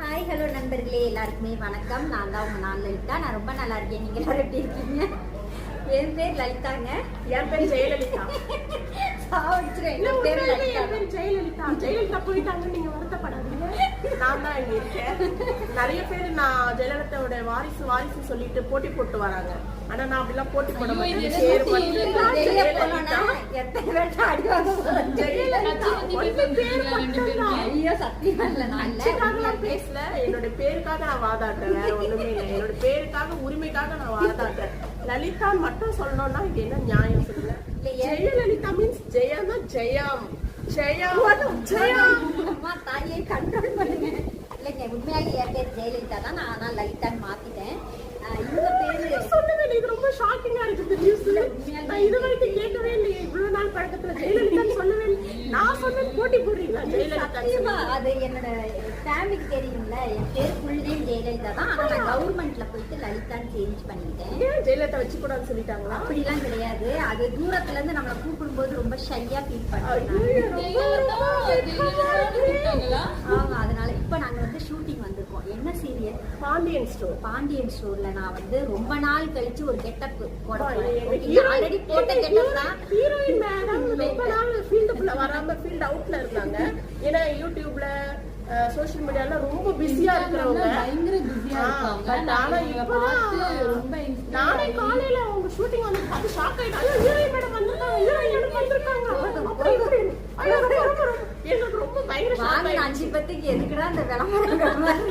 Hi hello நண்பர்களே எல்லாருக்குமே வணக்கம். நான் தான் உங்க நான் லலிதா. நான் ரொம்ப நல்லா இருக்கேன். நீங்க எல்லாரும் எப்படி இருக்கீங்க? என் பேர் லலிதாங்க. என் பேர் ஜெயலலிதா. சாவடிச்சிரும் இல்ல, என் பேர் ஜெயலலிதா. ஜெயலலிதா போயிட்டாங்க நீங்க வருத்தப்படாதீங்க. நான் தான் இங்க இருக்கேன். நிறைய பேர் நான் ஜெயலலிதாவோட வாரிசு வாரிசு சொல்லிட்டு போட்டி போட்டு வராங்க. ஆனா நான் அப்படிலாம் போட்டி போட மாட்டேன். இது. ஐயோ சத்தியமா இல்ல நான் இல்ல. கட்சிக்காகலாம் பேசல. என்னோட பேருக்காக நான் வாதாடுறேன் வேற ஒண்ணுமே இல்லை. என்னோட பேருக்காக உரிமைக்காக நான் வாதாடுறேன். லலிதா மட்டும் சொல்லணும்னா இது என்ன நியாயம் சொல்லுங்க. ஜெயலலிதா மீன்ஸ் ஜெயம்னா ஜெயம். ஜெயம். ஜெயம். தாயை கண்ட்ரோல் பண்ணுங்க. இல்லைங்க என் பேர் ஜெயலலிதா தான். நான் ஆனால் லலிதான்னு மாத்திட்டேன். இவங்க பேரு சொன்னது எனக்கு ரொம்ப ஷாக்கிங்கா இருக்குது நியூஸ் நான் இது வரைக்கும் கேட்கவே இல்லையே இவ்வளவு நாள் பழக்கத்துல ஜெயலலிதா சொல்லவே இல்லை நான் சொன்னது போட்டி போடுறீங்களா? சத்தியமா? அது என்னோட ஃபேமிலிக்கு தெரியும்ல. என் பேர் நேம் ஜெயலலிதா தான். ஆனா நான் கவர்மெண்ட்ல போயிட்டு லலிதான்னு சேஞ்ச் பண்ணிட்டேன். ஜெயலலிதா வச்சு கூடாதுன்னு சொல்லிட்டாங்களா? அப்படிலாம் கிடையாது. அது தூரத்துல இருந்து நம்மள கூப்பிடும்போது ரொம்ப ஷையா ஃபீல் பண்ணுவாங்க. ஆமா அதனால இப்ப நாங்க வந்து ஷூட்டிங் வந்திருக்கோம். என்ன சீரியல் பாண்டியன் ஸ்டோர் பாண்டியன் ஸ்டோர்ல நான் வந்து ரொம்ப நாள் கழிச்சு ஒரு கெட்டப் போட ஆல்ரெடி போட்ட கெட்டப் தான். ஹீரோயின் மேடம் வராம ஃபீல்ட் அவுட்ல இருந்தாங்க. ஏன்னா யூடியூப்ல சோஷியல் மீடியால ரொம்ப பிஸியா இருக்கிறவங்க. பயங்கர பிஸியா but ஆனா பார்த்து ரொம்ப நானே காலையில அவங்க ஷூட்டிங் வந்து பார்த்து ஷாக் ஆயிட்டாங்க ஹீரோயின் மேடம் வந்திருக்காங்க. ஹீரோயின் மேடம் வந்திருக்காங்க அப்படி இப்படி ஐயோ, ரொம்ப, ரொம்ப, ரொம்ப. எனக்கு ரொம்ப பயங்கர ஷாக் வாங்க அஞ்சு பத்துக்கு எதுக்குடா அந்த விளம்பரம்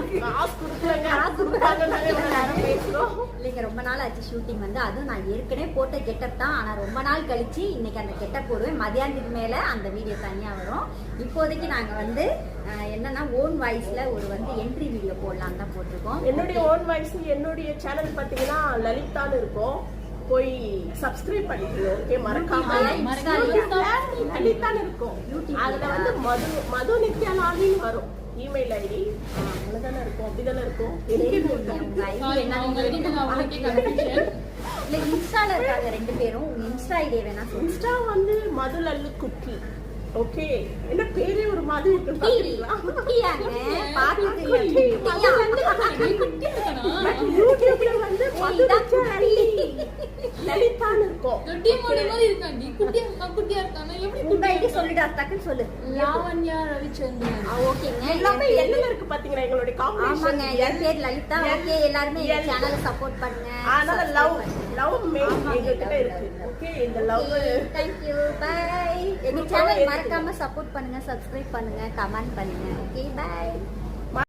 இல்லைங்க ரொம்ப நாள் ஆச்சு ஷூட்டிங் வந்து. அதுவும் நான் ஏற்கனவே போட்ட கெட்டப் தான். ஆனா ரொம்ப நாள் கழிச்சு இன்னைக்கு அந்த கெட்டப் போடுவேன். மதியானத்துக்கு மேல அந்த வீடியோ தனியா வரும். இப்போதைக்கு நாங்க வந்து என்னன்னா ஓன் வாய்ஸ்ல ஒரு வந்து என்ட்ரி வீடியோ போடலாம் தான் போட்டிருக்கோம். என்னுடைய ஓன் வாய்ஸ் என்னுடைய சேனல் பாத்தீங்கன்னா லலிதான்னு இருக்கும். போய் சப்ஸ்கிரைப் பண்ணிக்கணும் ஓகே மறக்காம யூடியூப்ல லலிதான்னு இருக்கும். யூடியூப்ல. அதுல வந்து மது மது நித்யாலாலின்னு வரும். இமெயில் ஐடி அவ்வளவுதானே இருக்கும். அப்படிதானே இருக்கும். கிட்ட. இல்ல இன்ஸ்டால இருக்காங்க ரெண்டு பேரும். இன்ஸ்டா ஐடியை வேணா இன்ஸ்டா வந்து மது லல்லு குக்கி ஓகே. என்ன பேரே ஒரு மாதிரி இருக்கு பாத்தீங்களா? குட்டியாங்க. பார்த்தது இல்ல குட்டி, குட்டியா நீ குட்டியா இருக்கானா? But யூடியூப்ல வந்து தொட்டி குட்டியா இருக்கா, குட்டியா இருக்கானா? எப்படி? சொல்லிடா டக்குன்னு சொல்லு. லாவண்யா ரவிச்சந்திரன். ஓகேங்க எல்லாமே என்னல இருக்கு பாத்தீங்களா? எங்களுடைய காம்பினேஷன் ஆமாங்க என் பேர் லலிதா. ஓகே எல்லாருமே சேனலை சப்போர்ட் பண்ணுங்க. அதனால லவ் லவ் மெயின் எங்ககிட்ட இருக்கு. ஓகே இந்த லவ் தேங்க் யூ பை எங்க சேனல் மறக்காம சப்போர்ட் பண்ணுங்க சப்ஸ்கிரைப் பண்ணுங்க கமெண்ட் பண்ணுங்க. Okay bye